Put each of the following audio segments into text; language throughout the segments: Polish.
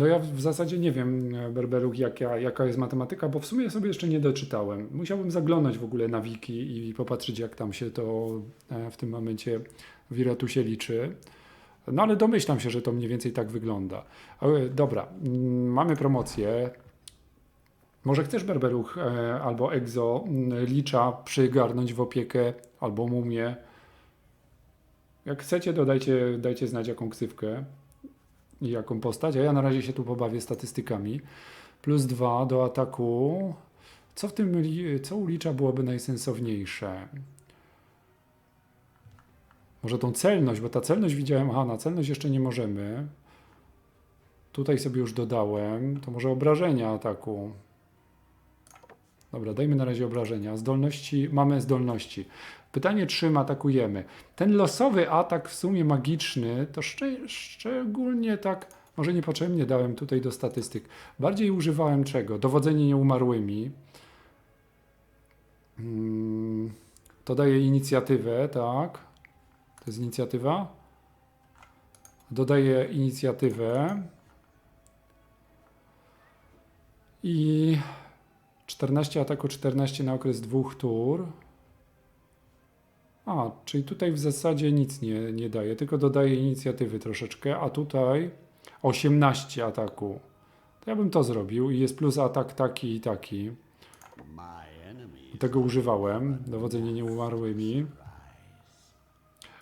No ja w zasadzie nie wiem, e, Berberuk, jaka, jaka jest matematyka, bo w sumie sobie jeszcze nie doczytałem. Musiałbym zaglądać w ogóle na wiki i popatrzeć, jak tam się to e, w tym momencie w Iratusie liczy. No ale domyślam się, że to mniej więcej tak wygląda. Ale dobra, mm, mamy promocję. Może chcesz Berberuch e, albo Exo mm, licza przygarnąć w opiekę albo mumię. Jak chcecie, to dajcie, znać jaką ksywkę jaką postać, a ja na razie się tu pobawię statystykami. Plus dwa do ataku. Co w tym, co u licza byłoby najsensowniejsze? Może tą celność, bo ta celność widziałem, aha, na celność jeszcze nie możemy. Tutaj sobie już dodałem, to może obrażenia ataku. Dobra, dajmy na razie obrażenia. Zdolności, mamy zdolności. Pytanie, czym atakujemy? Ten losowy atak w sumie magiczny, to szczę, szczególnie tak, może niepotrzebnie dałem tutaj do statystyk. Bardziej używałem czego? Dowodzenie nieumarłymi. Mm, To daje inicjatywę, tak? To jest inicjatywa. Dodaję inicjatywę. I 14 ataku, 14 na okres dwóch tur. A, czyli tutaj w zasadzie nic nie, nie daje, tylko dodaje inicjatywy troszeczkę, a tutaj 18 ataku. To ja bym to zrobił i jest plus atak taki i taki. Tego używałem, dowodzenie nieumarłymi.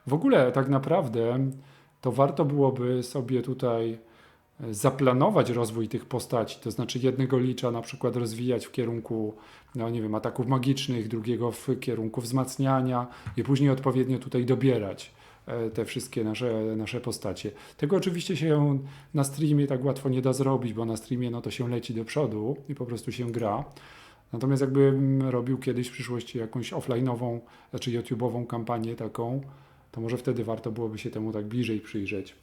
W ogóle tak naprawdę to warto byłoby sobie tutaj zaplanować rozwój tych postaci, to znaczy jednego licza na przykład rozwijać w kierunku, no nie wiem, ataków magicznych, drugiego w kierunku wzmacniania i później odpowiednio tutaj dobierać e, te wszystkie nasze, nasze postacie. Tego oczywiście się na streamie tak łatwo nie da zrobić, bo na streamie no to się leci do przodu i po prostu się gra. Natomiast jakbym robił kiedyś w przyszłości jakąś offline'ową, znaczy YouTube'ową kampanię taką, to może wtedy warto byłoby się temu tak bliżej przyjrzeć.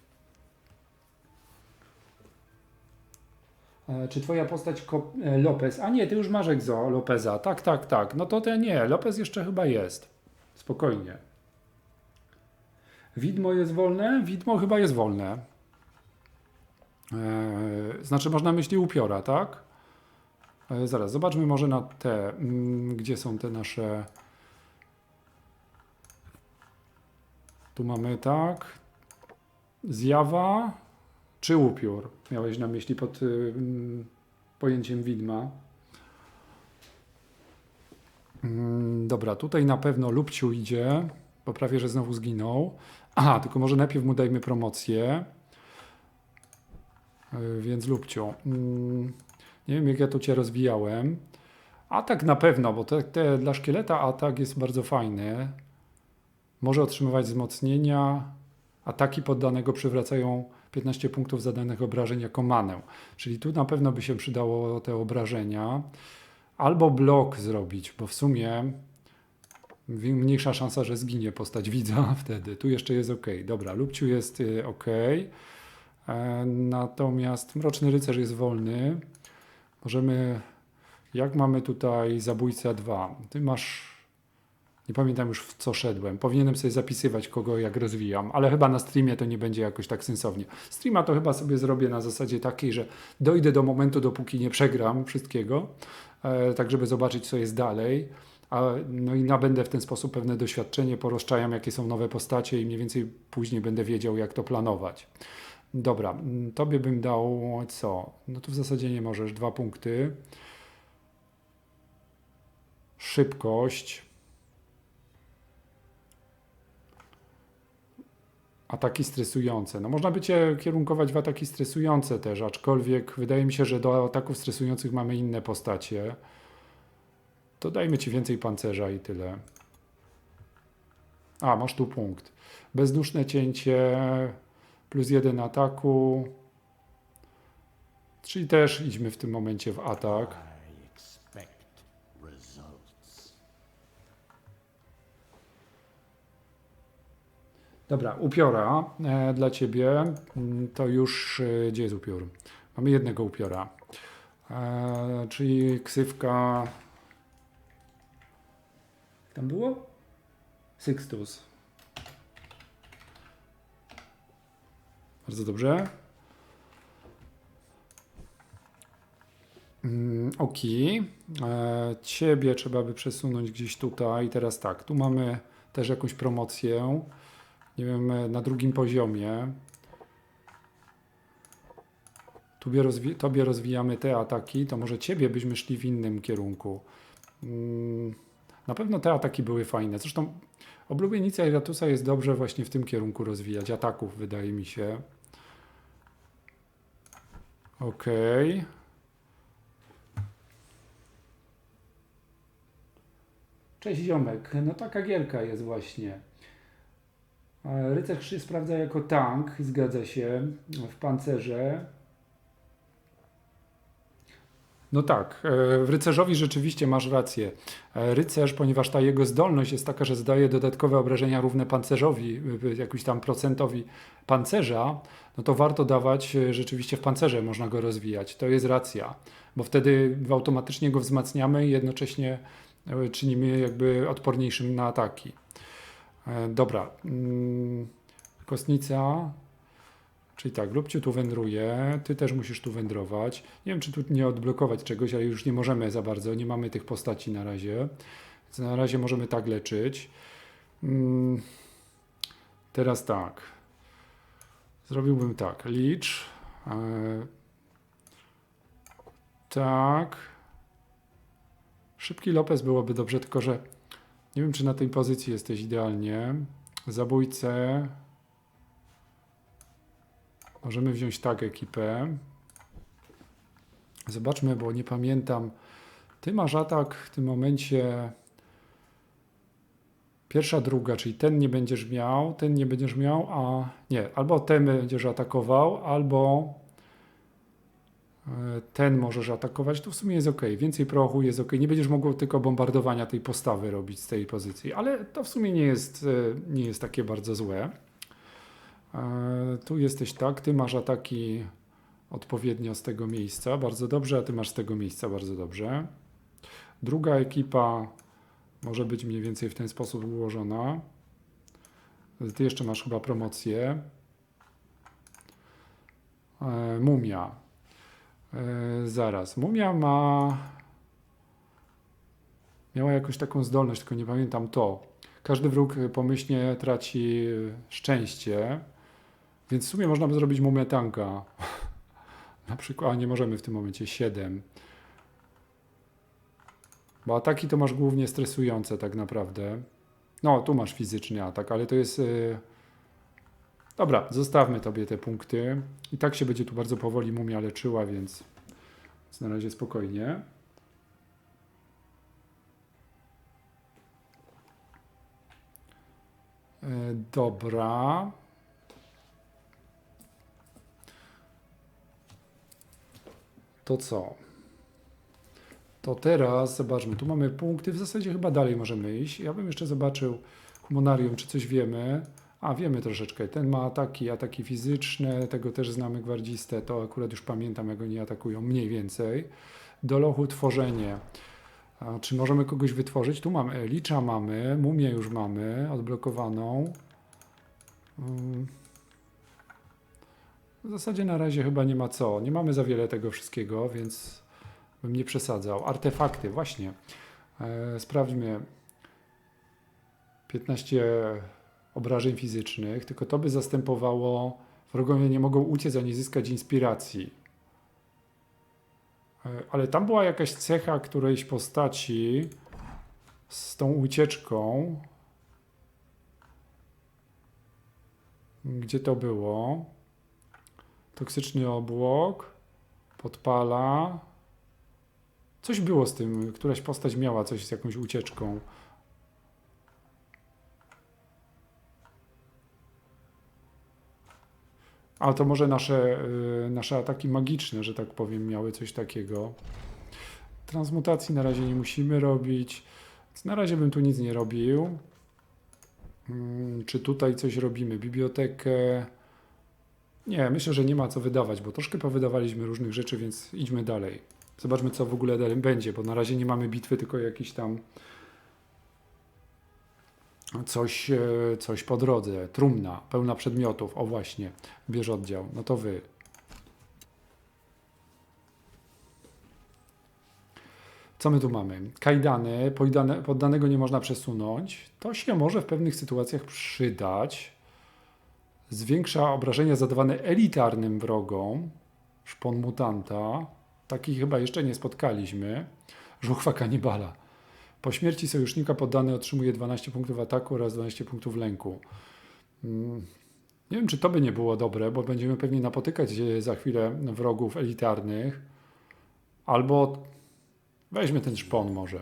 Czy twoja postać e, Lopez? A nie, ty już masz egzo Lopeza. Tak, tak, tak. No to te nie, Lopez jeszcze chyba jest. Spokojnie. Widmo jest wolne? Widmo chyba jest wolne. E, znaczy, można myśli upiora, tak? E, zaraz, zobaczmy może na te, mm, gdzie są te nasze. Tu mamy tak. Zjawa czy upiór? Miałeś na myśli pod y, mm, pojęciem widma. Mm, Dobra, tutaj na pewno Lubciu idzie, bo prawie, że znowu zginął. Aha, tylko może najpierw mu dajmy promocję. Y, Więc Lubciu, mm, nie wiem jak ja to Cię rozwijałem. Atak na pewno, bo te, te, dla szkieleta atak jest bardzo fajny. Może otrzymywać wzmocnienia. Ataki poddanego przywracają 15 punktów zadanych obrażeń jako manę. Czyli tu na pewno by się przydało te obrażenia. Albo blok zrobić, bo w sumie mniejsza szansa, że zginie postać widza wtedy. Tu jeszcze jest ok. Dobra, Lubciu jest y, ok. E, Natomiast Mroczny Rycerz jest wolny. Możemy. Jak mamy tutaj zabójca 2? Ty masz. Nie pamiętam już w co szedłem. Powinienem sobie zapisywać, kogo jak rozwijam, ale chyba na streamie to nie będzie jakoś tak sensownie. Streama to chyba sobie zrobię na zasadzie takiej, że dojdę do momentu, dopóki nie przegram wszystkiego, e, tak żeby zobaczyć, co jest dalej. A, no i nabędę w ten sposób pewne doświadczenie, porozczajam, jakie są nowe postacie i mniej więcej później będę wiedział, jak to planować. Dobra, mm, tobie bym dał co? No tu w zasadzie nie możesz, dwa punkty. Szybkość. Ataki stresujące. No można by cię kierunkować w ataki stresujące też, aczkolwiek wydaje mi się, że do ataków stresujących mamy inne postacie. To dajmy ci więcej pancerza i tyle. A, masz tu punkt. Bezduszne cięcie, plus jeden ataku. Czyli też idźmy w tym momencie w atak. Dobra, upiora e, dla ciebie. Mm, To już. E, gdzie jest upiór? Mamy jednego upiora. E, czyli ksywka. Tam było? Sixtus. Bardzo dobrze. Mm, Oki. E, Ciebie trzeba by przesunąć gdzieś tutaj. Teraz tak, tu mamy też jakąś promocję. Nie wiem, e, na drugim poziomie. Tobie, rozwi- tobie rozwijamy te ataki, to może ciebie byśmy szli w innym kierunku. Mm, Na pewno te ataki były fajne. Zresztą oblubienica Iratusa jest dobrze właśnie w tym kierunku rozwijać. Ataków, wydaje mi się. Okej. Cześć ziomek. No taka gierka jest właśnie. E, Rycerz się sprawdza jako tank, zgadza się, w pancerze. No tak, e, w rycerzowi rzeczywiście masz rację. E, Rycerz, ponieważ ta jego zdolność jest taka, że zdaje dodatkowe obrażenia równe pancerzowi, y, jakiś tam procentowi pancerza, no to warto dawać e, rzeczywiście w pancerze, można go rozwijać. To jest racja, bo wtedy automatycznie go wzmacniamy i jednocześnie e, czynimy jakby odporniejszym na ataki. E, Dobra. mm, Kostnica. Czyli tak, Lubciu tu wędruje, ty też musisz tu wędrować. Nie wiem, czy tu nie odblokować czegoś, ale już nie możemy za bardzo, nie mamy tych postaci na razie. Więc na razie możemy tak leczyć. Mm, Teraz tak. Zrobiłbym tak. Licz. E, tak. Szybki Lopez byłoby dobrze, tylko że nie wiem, czy na tej pozycji jesteś idealnie. Zabójcę. Możemy wziąć tak ekipę. Zobaczmy, bo nie pamiętam. Ty masz atak w tym momencie. Pierwsza, druga, czyli ten nie będziesz miał, ten nie będziesz miał, a nie, albo ten będziesz atakował, albo ten możesz atakować, to w sumie jest ok. Więcej prochu jest ok. Nie będziesz mogł tylko bombardowania tej postawy robić z tej pozycji, ale to w sumie nie jest, e, nie jest takie bardzo złe. E, Tu jesteś tak, ty masz ataki odpowiednio z tego miejsca, bardzo dobrze, a ty masz z tego miejsca bardzo dobrze. Druga ekipa może być mniej więcej w ten sposób ułożona. Ty jeszcze masz chyba promocję. E, Mumia. E, Zaraz. Mumia ma. Miała jakąś taką zdolność, tylko nie pamiętam to. Każdy wróg pomyślnie traci szczęście. Więc w sumie można by zrobić mumię tanka. Na przykład, a nie możemy w tym momencie 7. Bo ataki to masz głównie stresujące tak naprawdę. No, tu masz fizyczny atak, ale to jest... Yy... Dobra, zostawmy tobie te punkty. I tak się będzie tu bardzo powoli mumia leczyła, więc, na razie spokojnie. Yy, dobra. To co? To teraz zobaczmy, tu mamy punkty, w zasadzie chyba dalej możemy iść. Ja bym jeszcze zobaczył Humonarium, czy coś wiemy. A, wiemy troszeczkę. Ten ma ataki, ataki fizyczne, tego też znamy gwardzistę, to akurat już pamiętam, jak oni atakują, mniej więcej. Do lochu tworzenie. A, czy możemy kogoś wytworzyć? Tu mamy Licza, mamy, Mumię już mamy, odblokowaną. Mm. W zasadzie na razie chyba nie ma co. Nie mamy za wiele tego wszystkiego, więc bym nie przesadzał. Artefakty, właśnie. E, sprawdźmy. 15 obrażeń fizycznych, tylko to by zastępowało. Wrogowie nie mogą uciec ani zyskać inspiracji. E, ale tam była jakaś cecha którejś postaci z tą ucieczką. Gdzie to było? Toksyczny obłok. Podpala. Coś było z tym, któraś postać miała coś z jakąś ucieczką. A to może nasze, y, nasze ataki magiczne, że tak powiem, miały coś takiego. Transmutacji na razie nie musimy robić. Na razie bym tu nic nie robił. Mm, Czy tutaj coś robimy? Bibliotekę. Nie, myślę, że nie ma co wydawać, bo troszkę powydawaliśmy różnych rzeczy, więc idźmy dalej. Zobaczmy, co w ogóle dalej będzie, bo na razie nie mamy bitwy, tylko jakiś tam coś, e, coś po drodze. Trumna, pełna przedmiotów. O właśnie, bierz oddział. No to wy. Co my tu mamy? Kajdany, poddane, poddanego nie można przesunąć. To się może w pewnych sytuacjach przydać. Zwiększa obrażenia zadawane elitarnym wrogom. Szpon mutanta. Takich chyba jeszcze nie spotkaliśmy. Żuchwa kanibala. Po śmierci sojusznika poddany otrzymuje 12 punktów ataku oraz 12 punktów lęku. Mm, Nie wiem, czy to by nie było dobre, bo będziemy pewnie napotykać za chwilę wrogów elitarnych. Albo weźmy ten szpon może.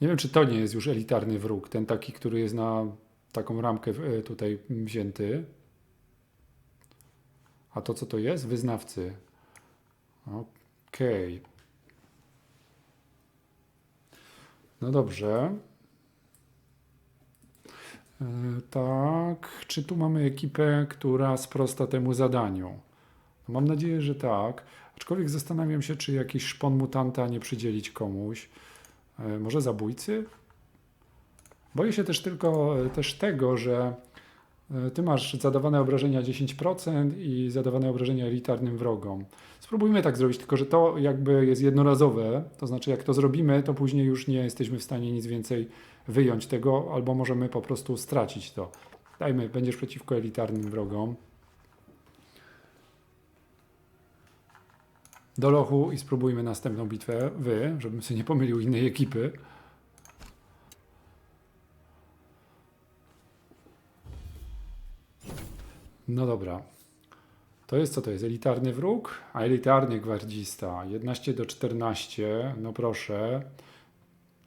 Nie wiem, czy to nie jest już elitarny wróg, ten taki, który jest na taką ramkę e, tutaj wzięty. A to co to jest? Wyznawcy. Okej. No dobrze. E, Tak, czy tu mamy ekipę, która sprosta temu zadaniu? No mam nadzieję, że tak. Aczkolwiek zastanawiam się, czy jakiś szpon mutanta nie przydzielić komuś. E, Może zabójcy? Boję się też tylko e, też tego, że ty masz zadawane obrażenia 10% i zadawane obrażenia elitarnym wrogom. Spróbujmy tak zrobić, tylko że to jakby jest jednorazowe, to znaczy jak to zrobimy, to później już nie jesteśmy w stanie nic więcej wyjąć tego, albo możemy po prostu stracić to. Dajmy, będziesz przeciwko elitarnym wrogom. Do lochu i spróbujmy następną bitwę. Wy, żebym sobie nie pomylił innej ekipy. No dobra. To jest co to jest? Elitarny wróg? A elitarny gwardzista. 11 do 14. No proszę.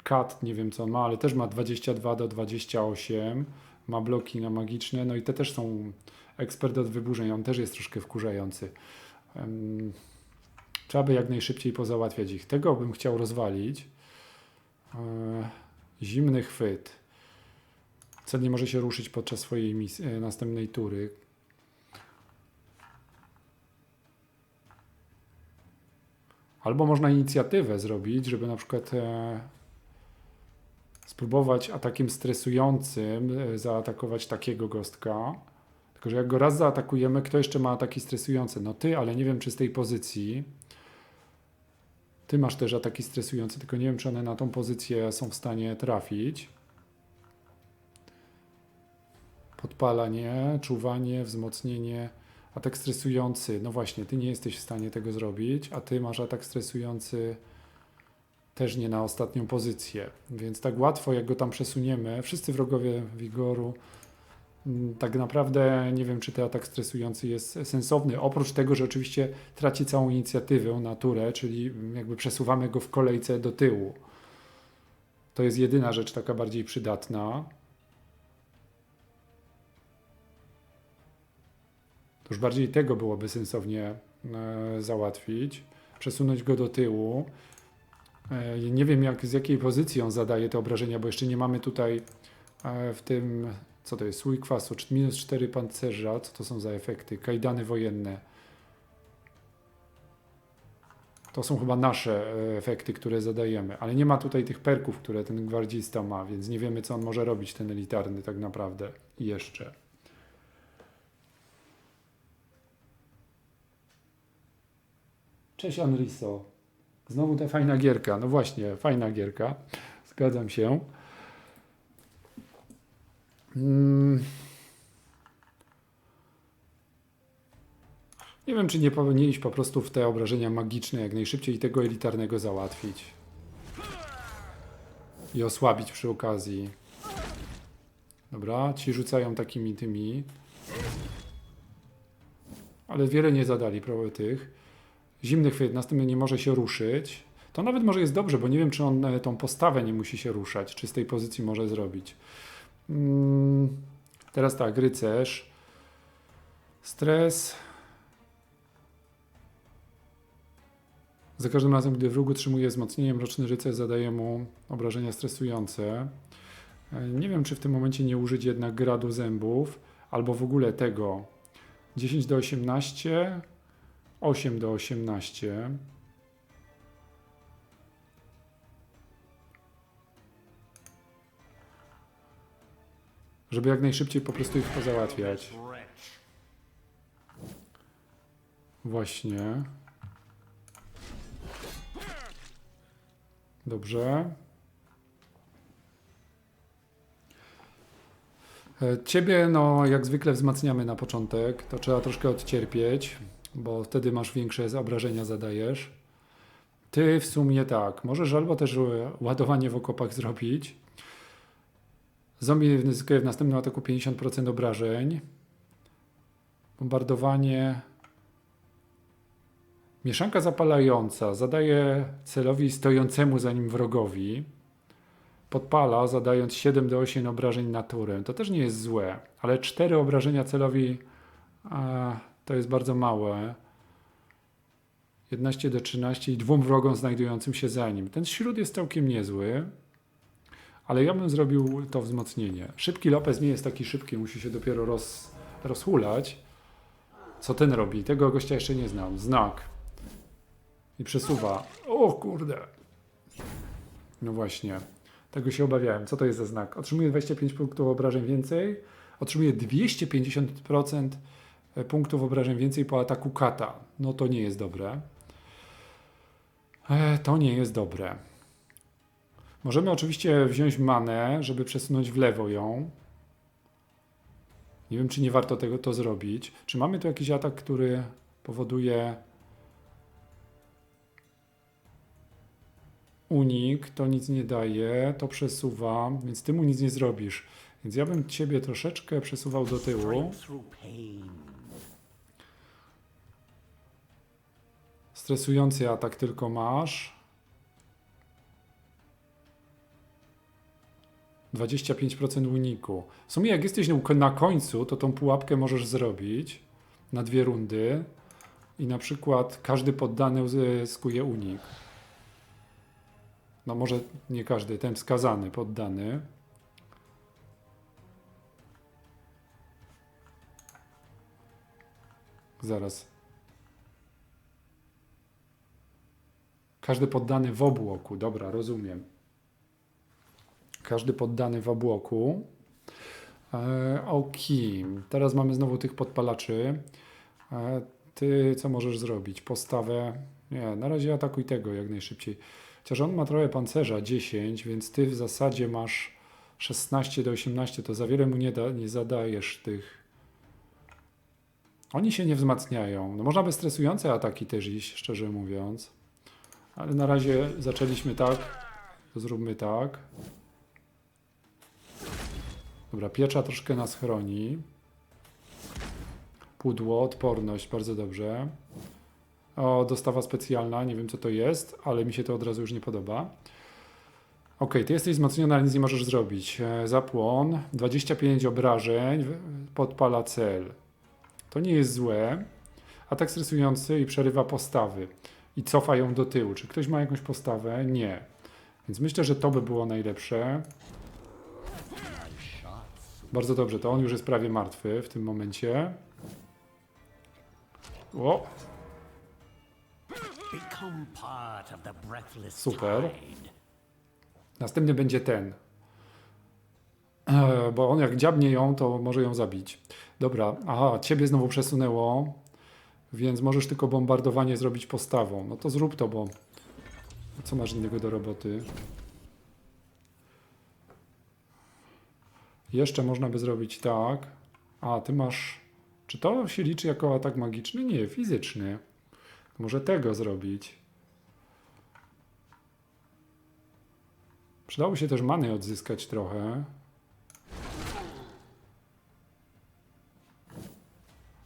Kat, nie wiem co on ma, ale też ma 22 do 28. Ma bloki na magiczne. No i te też są ekspert od wyburzeń. On też jest troszkę wkurzający. Trzeba by jak najszybciej pozałatwiać ich. Tego bym chciał rozwalić. E, zimny chwyt. Cel nie może się ruszyć podczas swojej e, następnej tury. Albo można inicjatywę zrobić, żeby na przykład e, spróbować atakiem stresującym e, zaatakować takiego gostka. Tylko, że jak go raz zaatakujemy, kto jeszcze ma ataki stresujące? No ty, ale nie wiem, czy z tej pozycji. Ty masz też ataki stresujące, tylko nie wiem, czy one na tą pozycję są w stanie trafić. Podpalanie, czuwanie, wzmocnienie, atak stresujący. No właśnie, ty nie jesteś w stanie tego zrobić, a ty masz atak stresujący też nie na ostatnią pozycję. Więc tak łatwo, jak go tam przesuniemy, wszyscy wrogowie Wigoru, mm, tak naprawdę nie wiem, czy ten atak stresujący jest sensowny. Oprócz tego, że oczywiście traci całą inicjatywę na turę, czyli jakby przesuwamy go w kolejce do tyłu. To jest jedyna rzecz taka bardziej przydatna. To już bardziej tego byłoby sensownie e, załatwić. Przesunąć go do tyłu. E, nie wiem, jak, z jakiej pozycji on zadaje te obrażenia, bo jeszcze nie mamy tutaj e, w tym, co to jest, słój kwasu, minus 4 pancerza, co to są za efekty, kajdany wojenne. To są chyba nasze efekty, które zadajemy, ale nie ma tutaj tych perków, które ten gwardzista ma, więc nie wiemy, co on może robić, ten elitarny tak naprawdę jeszcze. Cześć Anriso. Znowu ta fajna gierka. No właśnie, fajna gierka. Zgadzam się. Mm. Nie wiem, czy nie powinien po prostu w te obrażenia magiczne jak najszybciej i tego elitarnego załatwić. I osłabić przy okazji. Dobra, ci rzucają takimi tymi. Ale wiele nie zadali prawie tych. Zimny chwyt, następnie nie może się ruszyć. To nawet może jest dobrze, bo nie wiem, czy on e, tą postawę nie musi się ruszać, czy z tej pozycji może zrobić. Mm, teraz tak, rycerz. Stres. Za każdym razem, gdy wróg utrzymuje wzmocnienie, mroczny rycerz zadaje mu obrażenia stresujące. E, Nie wiem, czy w tym momencie nie użyć jednak gradu zębów, albo w ogóle tego. 10 do 18, 8 do 18. Żeby jak najszybciej po prostu ich pozałatwiać. Właśnie. Dobrze. E, Ciebie, no, jak zwykle wzmacniamy na początek. To trzeba troszkę odcierpieć, bo wtedy masz większe obrażenia, zadajesz. Ty w sumie tak. Możesz albo też ładowanie w okopach zrobić. Zombie zyskuje w następnym ataku 50% obrażeń. Bombardowanie. Mieszanka zapalająca zadaje celowi stojącemu za nim wrogowi. Podpala, zadając 7 do 8 obrażeń naturę. To też nie jest złe, ale 4 obrażenia celowi to jest bardzo małe. 11 do 13 i dwóm wrogom znajdującym się za nim. Ten śród jest całkiem niezły, ale ja bym zrobił to wzmocnienie. Szybki Lopez nie jest taki szybki, musi się dopiero roz, rozhulać. Co ten robi? Tego gościa jeszcze nie znam. Znak. I przesuwa. O kurde. No właśnie. Tego się obawiałem. Co to jest za znak? Otrzymuje 25 punktów obrażeń więcej. Otrzymuje 250% punktów obrażeń więcej po ataku kata. No to nie jest dobre. E, to nie jest dobre. Możemy oczywiście wziąć manę, żeby przesunąć w lewo ją. Nie wiem, czy nie warto tego to zrobić. Czy mamy tu jakiś atak, który powoduje unik, to nic nie daje, to przesuwa, więc ty mu nic nie zrobisz. Więc ja bym ciebie troszeczkę przesuwał do tyłu. Stresujący atak tylko masz. 25% uniku. W sumie jak jesteś na- końcu, to tą pułapkę możesz zrobić na dwie rundy i na przykład każdy poddany uzyskuje unik. No może nie każdy, ten wskazany, poddany. Zaraz. Każdy poddany w obłoku. Dobra, rozumiem. Każdy poddany w obłoku. E, ok. Teraz mamy znowu tych podpalaczy. E, ty co możesz zrobić? Postawę. Nie, na razie atakuj tego jak najszybciej. Chociaż on ma trochę pancerza, 10, więc ty w zasadzie masz 16 do 18, to za wiele mu nie, da, nie zadajesz tych. Oni się nie wzmacniają. No można bez stresujące ataki też iść, szczerze mówiąc. Ale na razie zaczęliśmy tak. To zróbmy tak. Dobra, piecza troszkę nas chroni. Pudło, odporność, bardzo dobrze. O, dostawa specjalna, nie wiem co to jest, ale mi się to od razu już nie podoba. Ok, ty jesteś wzmocniony, ale nic nie możesz zrobić. E, Zapłon, 25 obrażeń, podpala cel. To nie jest złe. Atak stresujący i przerywa postawy. I cofa ją do tyłu. Czy ktoś ma jakąś postawę? Nie. Więc myślę, że to by było najlepsze. Bardzo dobrze, to on już jest prawie martwy w tym momencie. O, Super. Następny będzie ten. E, Bo on jak dziabnie ją, to może ją zabić. Dobra, aha, ciebie znowu przesunęło, więc możesz tylko bombardowanie zrobić postawą. No to zrób to, bo co masz innego do roboty? Jeszcze można by zrobić tak. A, ty masz... Czy to się liczy jako atak magiczny? Nie, fizyczny. Może tego zrobić. Przydało się też many odzyskać trochę.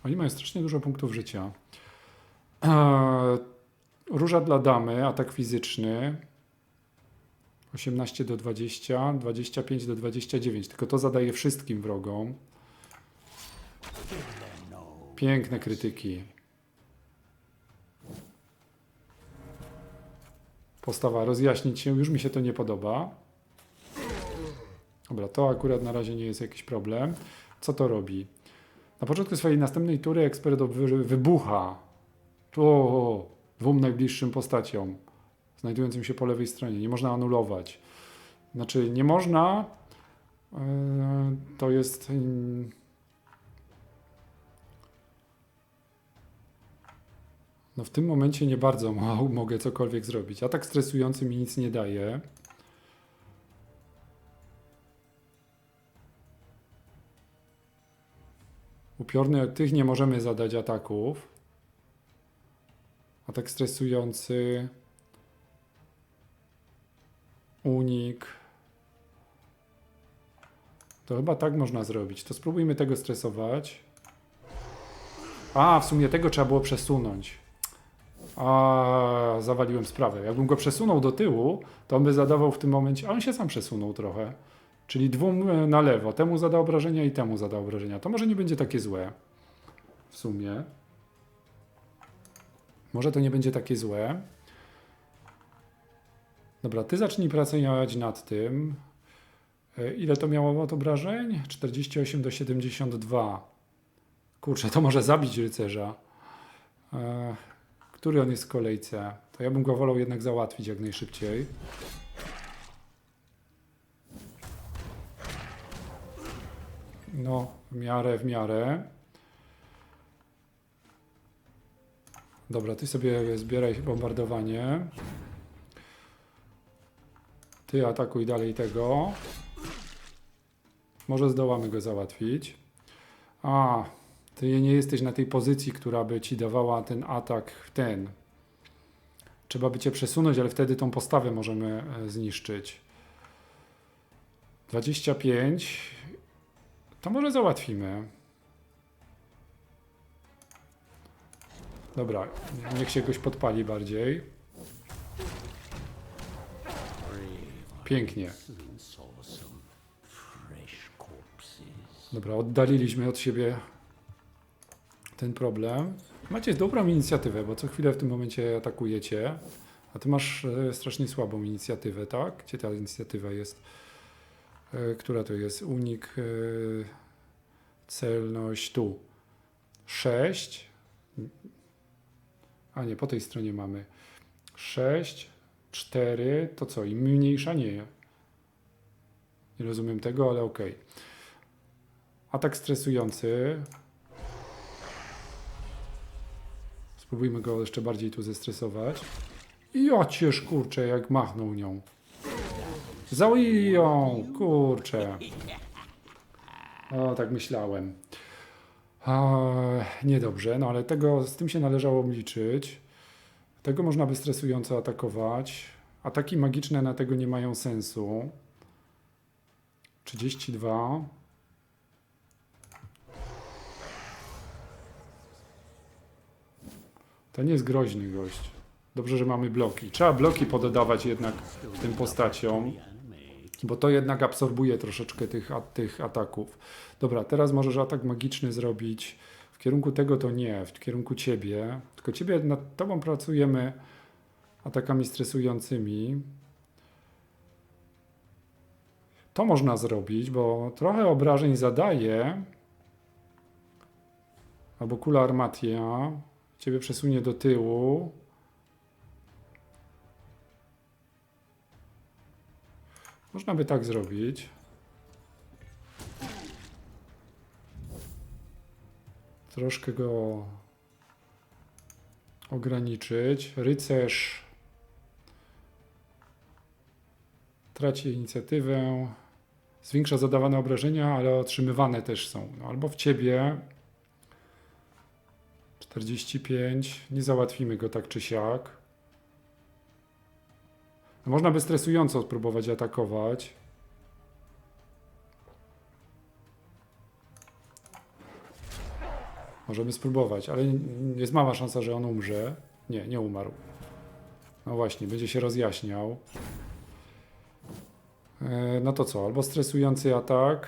Oni mają strasznie dużo punktów życia. Eee, Róża dla damy, atak fizyczny. 18 do 20, 25 do 29. Tylko to zadaje wszystkim wrogom. Piękne krytyki. Postawa rozjaśnić się, już mi się to nie podoba. Dobra, to akurat na razie nie jest jakiś problem. Co to robi? Na początku swojej następnej tury ekspert wy- wybucha. O, dwóm najbliższym postaciom, znajdującym się po lewej stronie. Nie można anulować. Znaczy, nie można. yy, to jest. No w tym momencie nie bardzo mo- mogę cokolwiek zrobić. Atak stresujący mi nic nie daje. Upiorny, tych nie możemy zadać ataków. Atak stresujący. Unik. To chyba tak można zrobić. To spróbujmy tego stresować. A, w sumie tego trzeba było przesunąć. A, zawaliłem sprawę. Jakbym go przesunął do tyłu, to on by zadawał w tym momencie. A on się sam przesunął trochę. Czyli dwóm e, na lewo. Temu zada obrażenia i temu zada obrażenia. To może nie będzie takie złe. W sumie. Może to nie będzie takie złe. Dobra, ty zacznij pracować nad tym. E, Ile to miało od obrażeń? 48 do 72. Kurczę, to może zabić rycerza. E, Który on jest w kolejce? To ja bym go wolał jednak załatwić jak najszybciej. No, w miarę, w miarę. Dobra, ty sobie zbieraj bombardowanie. Ty atakuj dalej tego. Może zdołamy go załatwić. A, ty nie jesteś na tej pozycji, która by ci dawała ten atak w ten. Trzeba by cię przesunąć, ale wtedy tą postawę możemy e, zniszczyć. 25. To może załatwimy. Dobra, niech się goś podpali bardziej. Pięknie. Dobra, oddaliliśmy od siebie ten problem. Macie dobrą inicjatywę, bo co chwilę w tym momencie atakujecie, a ty masz e, strasznie słabą inicjatywę, tak? Gdzie ta inicjatywa jest? E, Która to jest? Unik, e, celność, tu. 6. A nie, po tej stronie mamy 6, 4, to co? Im mniejsza nie. Nie rozumiem tego, ale okej. Atak stresujący. Spróbujmy go jeszcze bardziej tu zestresować. I ja ciesz, kurczę, jak machnął nią. Załij ją, kurczę. O, tak myślałem. A, niedobrze, no ale tego, z tym się należało liczyć. Tego można by stresująco atakować. Ataki magiczne na tego nie mają sensu. 32. To nie jest groźny gość. Dobrze, że mamy bloki. Trzeba bloki poddawać jednak tym postaciom, bo to jednak absorbuje troszeczkę tych, a, tych ataków. Dobra, teraz możesz atak magiczny zrobić. W kierunku tego to nie, w kierunku ciebie. Tylko ciebie nad tobą pracujemy atakami stresującymi. To można zrobić, bo trochę obrażeń zadaje. Albo kula armatia. Ciebie przesunie do tyłu. Można by tak zrobić. Troszkę go ograniczyć. Rycerz traci inicjatywę. Zwiększa zadawane obrażenia, ale otrzymywane też są. No, albo w ciebie 45. Nie załatwimy go tak czy siak. Można by stresująco spróbować atakować. Możemy spróbować, ale jest mała szansa, że on umrze. Nie, nie umarł. No właśnie, będzie się rozjaśniał. E, No to co? Albo stresujący atak.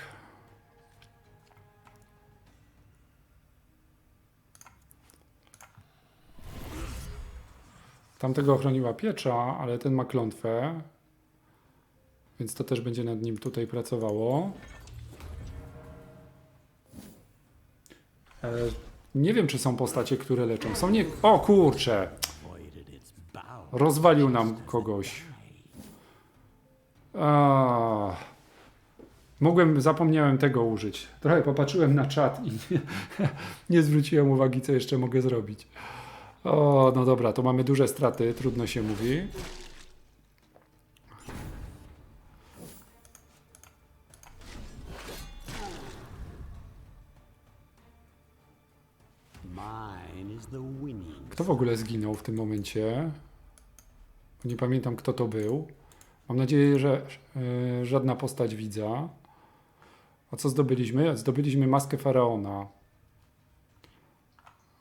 Tamtego ochroniła piecza, ale ten ma klątwę. Więc to też będzie nad nim tutaj pracowało. E, nie wiem, czy są postacie, które leczą. Są nie. O kurcze! Rozwalił nam kogoś. A, mogłem, zapomniałem tego użyć. Trochę popatrzyłem na czat i nie, nie zwróciłem uwagi, co jeszcze mogę zrobić. O, no dobra, to mamy duże straty, trudno się mówi. Kto w ogóle zginął w tym momencie? Nie pamiętam, kto to był. Mam nadzieję, że e, żadna postać widza. A co zdobyliśmy? Zdobyliśmy maskę faraona.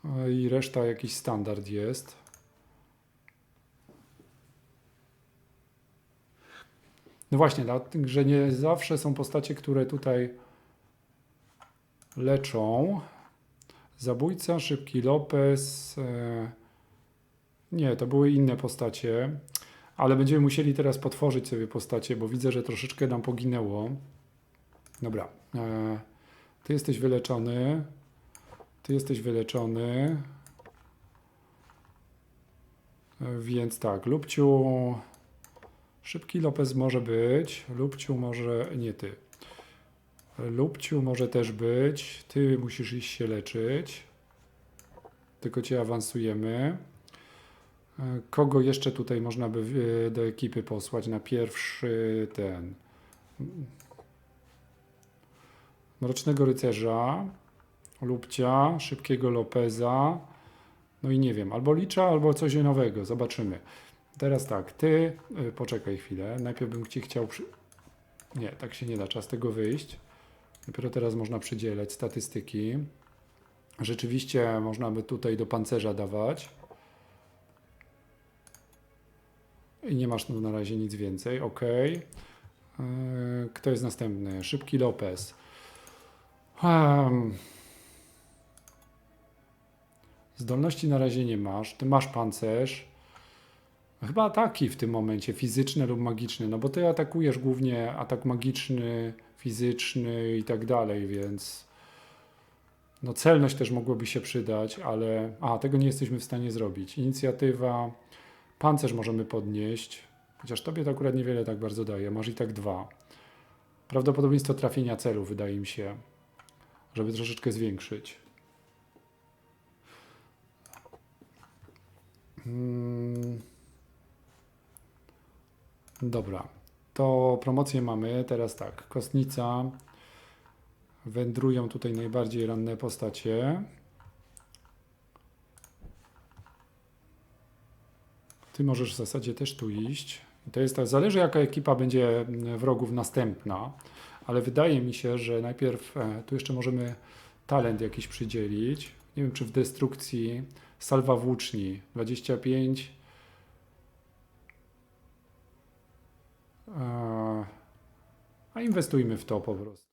E, I reszta jakiś standard jest. No właśnie, że nie zawsze są postacie, które tutaj leczą. Zabójca, Szybki Lopez. E... Nie, to były inne postacie, ale będziemy musieli teraz potworzyć sobie postacie, bo widzę, że troszeczkę nam poginęło. Dobra. E... Ty jesteś wyleczony. Ty jesteś wyleczony. Więc tak, Lubciu. Szybki Lopez może być. Lubciu może. Nie ty. Lubciu może też być. Ty musisz iść się leczyć. Tylko cię awansujemy. Kogo jeszcze tutaj można by do ekipy posłać na pierwszy ten? Mrocznego Rycerza, Lubcia, Szybkiego Lopeza. No i nie wiem, albo Licza, albo coś nowego. Zobaczymy. Teraz tak, ty, e, poczekaj chwilę. Najpierw bym ci chciał. Przy... Nie, tak się nie da, czas tego wyjść. Dopiero teraz można przydzielać statystyki. Rzeczywiście można by tutaj do pancerza dawać. I nie masz tu na razie nic więcej. Ok. Kto jest następny? Szybki Lopez. Hmm. Zdolności na razie nie masz. Ty masz pancerz. Chyba ataki w tym momencie, fizyczne lub magiczne, no bo ty atakujesz głównie atak magiczny, fizyczny i tak dalej, więc no celność też mogłoby się przydać, ale a tego nie jesteśmy w stanie zrobić. Inicjatywa, pancerz możemy podnieść, chociaż tobie to akurat niewiele tak bardzo daje, masz i tak dwa. Prawdopodobieństwo trafienia celu wydaje mi się, żeby troszeczkę zwiększyć. Hmm. Dobra, to promocję mamy. Teraz tak, kostnica. Wędrują tutaj najbardziej ranne postacie. Ty możesz w zasadzie też tu iść. To jest tak, zależy jaka ekipa będzie mm, wrogów następna, ale wydaje mi się, że najpierw e, tu jeszcze możemy talent jakiś przydzielić. Nie wiem, czy w destrukcji salwa włóczni 25 Eee, A inwestujmy w to po prostu.